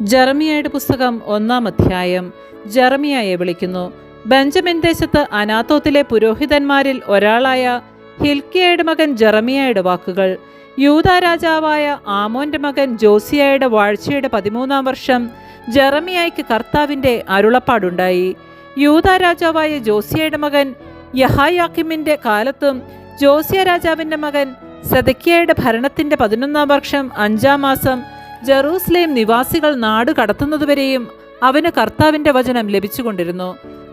ജെറമിയയുടെ പുസ്തകം ഒന്നാം അധ്യായം. ജെറമിയായെ വിളിക്കുന്നു ബെഞ്ചമിൻ ദേശത്ത് അനാത്തോത്തിലെ പുരോഹിതന്മാരിൽ ഒരാളായ ഹിൽക്കിയയുടെ മകൻ ജെറമിയയുടെ വാക്കുകൾ. യൂത രാജാവായ ആമോന്റെ മകൻ ജോസിയയുടെ വാഴ്ചയുടെ പതിമൂന്നാം വർഷം ജെറമിയായ്ക്ക് കർത്താവിന്റെ അരുളപ്പാടുണ്ടായി. യൂത രാജാവായ ജോസിയയുടെ മകൻ യഹായാക്കിമിന്റെ കാലത്തും ജോസിയ രാജാവിന്റെ മകൻ സദക്കിയയുടെ ഭരണത്തിന്റെ പതിനൊന്നാം വർഷം അഞ്ചാം മാസം ജെറൂസലേം നിവാസികൾ നാട് കടത്തുന്നതുവരെയും അവന് കർത്താവിന്റെ വചനം ലഭിച്ചുകൊണ്ടിരുന്നു.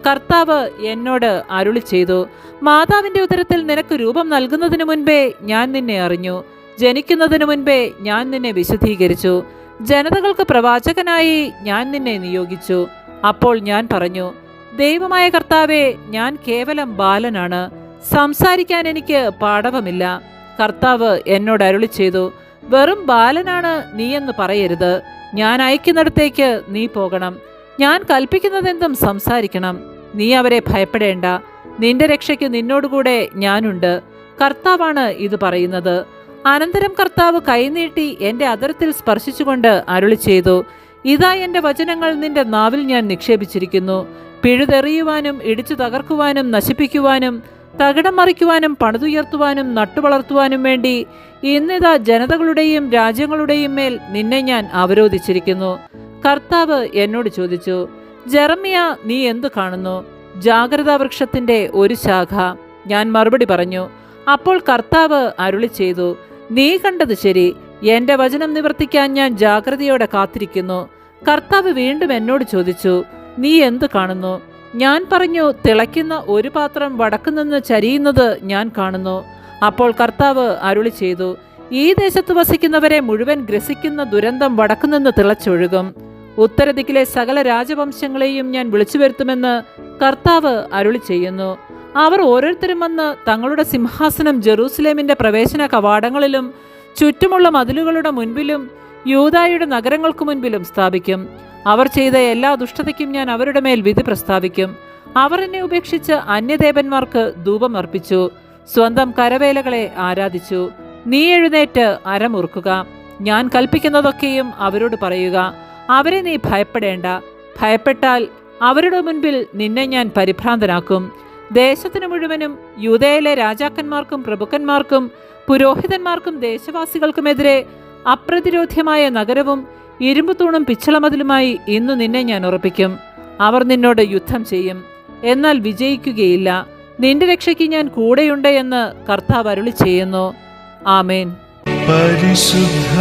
കർത്താവ് എന്നോട് അരുളി ചെയ്തു മാതാവിന്റെ ഉദരത്തിൽ നിനക്ക് രൂപം നൽകുന്നതിനു മുൻപേ ഞാൻ നിന്നെ അറിഞ്ഞു. ജനിക്കുന്നതിനു മുൻപേ ഞാൻ നിന്നെ വിശുദ്ധീകരിച്ചു. ജനതകൾക്ക് പ്രവാചകനായി ഞാൻ നിന്നെ നിയോഗിച്ചു. അപ്പോൾ ഞാൻ പറഞ്ഞു ദൈവമായ കർത്താവെ ഞാൻ കേവലം ബാലനാണ്. സംസാരിക്കാൻ എനിക്ക് പാടവമില്ല കർത്താവ് എന്നോട് അരുളി ചെയ്തു വെറും ബാലനാണ് നീയെന്ന് പറയരുത്. ഞാൻ അയക്കുന്നിടത്തേക്ക് നീ പോകണം. ഞാൻ കൽപ്പിക്കുന്നതെന്തും സംസാരിക്കണം. നീ അവരെ ഭയപ്പെടേണ്ട. നിന്റെ രക്ഷയ്ക്ക് നിന്നോടുകൂടെ ഞാനുണ്ട്. കർത്താവാണ് ഇത് പറയുന്നത്. അനന്തരം കർത്താവ് കൈനീട്ടി എന്റെ അതരത്തിൽ സ്പർശിച്ചുകൊണ്ട് അരുളി ചെയ്തു. ഇതാ എന്റെ വചനങ്ങൾ നിന്റെ നാവിൽ ഞാൻ നിക്ഷേപിച്ചിരിക്കുന്നു. പിഴുതെറിയുവാനും ഇടിച്ചു തകർക്കുവാനും നശിപ്പിക്കുവാനും തകിടം മറിക്കുവാനും പണിതുയർത്തുവാനും നട്ടുവളർത്തുവാനും വേണ്ടി ഇന്നിതാ ജനതകളുടെയും രാജ്യങ്ങളുടെയും മേൽ നിന്നെ ഞാൻ അവരോധിച്ചിരിക്കുന്നു. കർത്താവ് എന്നോട് ചോദിച്ചു ജെറമിയ നീ എന്തു കാണുന്നു? ജാഗ്രതാ വൃക്ഷത്തിന്റെ ഒരു ശാഖ. ഞാൻ മറുപടി പറഞ്ഞു അപ്പോൾ കർത്താവ് അരുളി ചെയ്തു നീ കണ്ടത് ശരി എന്റെ വചനം നിവർത്തിക്കാൻ ഞാൻ ജാഗ്രതയോടെ കാത്തിരിക്കുന്നു. കർത്താവ് വീണ്ടും എന്നോട് ചോദിച്ചു നീ എന്തു കാണുന്നു? ഞാൻ പറഞ്ഞു തിളയ്ക്കുന്ന ഒരു പാത്രം വടക്കുനിന്ന് ചരിയുന്നത് ഞാൻ കാണുന്നു. അപ്പോൾ കർത്താവ് അരുളി ചെയ്തു ഈ ദേശത്ത് വസിക്കുന്നവരെ മുഴുവൻ ഗ്രസിക്കുന്ന ദുരന്തം വടക്കുനിന്ന് തിളച്ചൊഴുകും. ഉത്തരദിക്കിലെ സകല രാജവംശങ്ങളെയും ഞാൻ വിളിച്ചു വരുത്തുമെന്ന് കർത്താവ് അരുളി ചെയ്യുന്നു. അവർ ഓരോരുത്തരും വന്ന് തങ്ങളുടെ സിംഹാസനം ജെറൂസലേമിന്റെ പ്രവേശന കവാടങ്ങളിലും ചുറ്റുമുള്ള മതിലുകളുടെ മുൻപിലും യൂതായുടെ നഗരങ്ങൾക്കു മുൻപിലും സ്ഥാപിക്കും. അവർ ചെയ്ത എല്ലാ ദുഷ്ടതയ്ക്കും ഞാൻ അവരുടെ മേൽ വിധി പ്രസ്താവിക്കും. അവർ എന്നെ ഉപേക്ഷിച്ച് അന്യദേവന്മാർക്ക് ധൂപം അർപ്പിച്ചു. സ്വന്തം കരവേലകളെ ആരാധിച്ചു. നീ എഴുന്നേറ്റ് അരമുറുക്കുക. ഞാൻ കൽപ്പിക്കുന്നതൊക്കെയും അവരോട് പറയുക. അവരെ നീ ഭയപ്പെടേണ്ട. ഭയപ്പെട്ടാൽ അവരുടെ മുൻപിൽ നിന്നെ ഞാൻ പരിഭ്രാന്തനാക്കും. ദേശത്തിനു മുഴുവനും യൂതയിലെ രാജാക്കന്മാർക്കും പ്രഭുക്കന്മാർക്കും പുരോഹിതന്മാർക്കും ദേശവാസികൾക്കുമെതിരെ അപ്രതിരോധ്യമായ നഗരവും ഇരുമ്പുതൂണും പിച്ചളമതിലുമായി ഇന്നു നിന്നെ ഞാൻ ഉറപ്പിക്കും. അവർ നിന്നോട് യുദ്ധം ചെയ്യും. എന്നാൽ വിജയിക്കുകയില്ല. നിന്റെ രക്ഷയ്ക്ക് ഞാൻ കൂടെയുണ്ട് എന്ന് കർത്താവ് അരുളി ചെയ്യുന്നു. ആമേൻ. പരിശുദ്ധ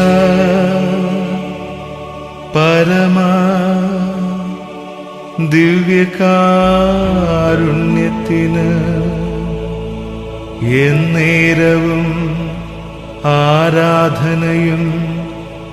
പരമാ ദിവ്യകാരുണ്യത്തിന് എന്നേരവും ആരാധനയും